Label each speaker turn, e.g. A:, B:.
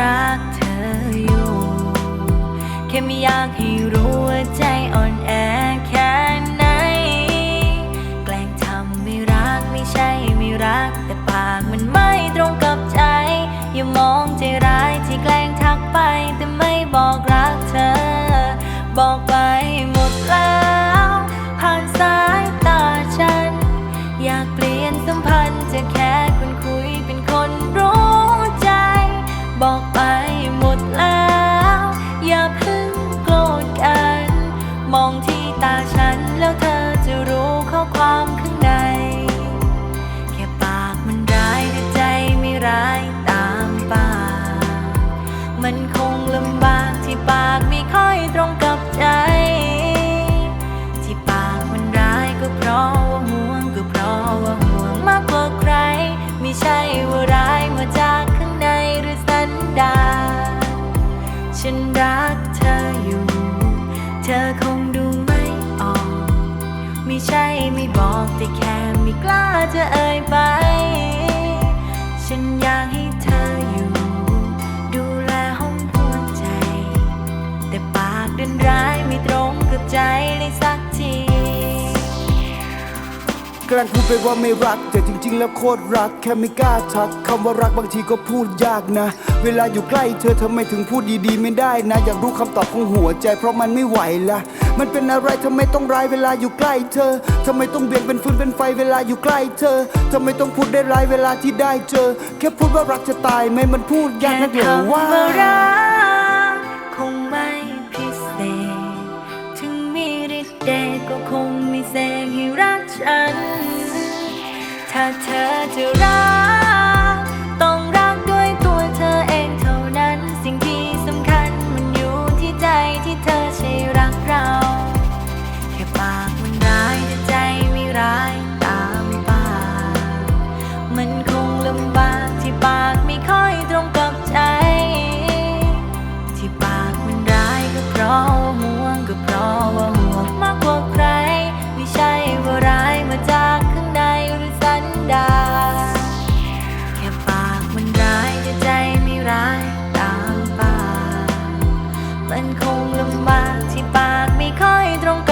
A: รักเธออยู่ แค่ไม่อยากให้รู้ว่าใจอ่อนแอแค่ไหน แกล้งทำไม่รักไม่ใช่ไม่รัก แต่ปากมันไม่ตรงกับใจ อย่ามองใจร้ายที่แกล้งทักไป แต่ไม่บอกรักเธอ บอกไป ฉันรักเธออยู่ เธอคงดูไม่ออก ไม่ใช่ไม่บอกแต่แค่ไม่กล้าจะเอ่ยไป ฉันอยากให้เธออยู่ ดูแลห้องหัวใจ แต่ปากเดันร้ายไม่ตรงกับใจเลยสักที
B: แกล้งพูดไปว่าไม่รัก แต่จริง ๆ แล้วโคตรรัก แค่ไม่กล้าทักคำว่ารักบางทีก็พูดยากนะ เวลาอยู่ใกล้เธอทำไมถึงพูดดีๆ ไม่ได้นะ อยากรู้คำตอบของหัวใจ เพราะมันไม่ไหวละมันเป็นอะไรทำไมต้องร้ายเวลาอยู่ใกล้เธอทำไมต้องเบี่ยงเป็นฟืนเป็นไฟเวลาอยู่ใกล้เธอทำไมต้องพูดได้ร้ายเวลาที่ได้เจอ แค่พูดว่ารักจะตายไหมมันพูดยากนักเหรอว่า
A: ค่คำว่ารักคงไม่พิเศษ ถึงมีฤทธิ์เดชก็คงไม่เสกให้รักฉัน ถ้าเธอจะรัก มันคงลำบากที่ปากไม่ค่อยตรงกัน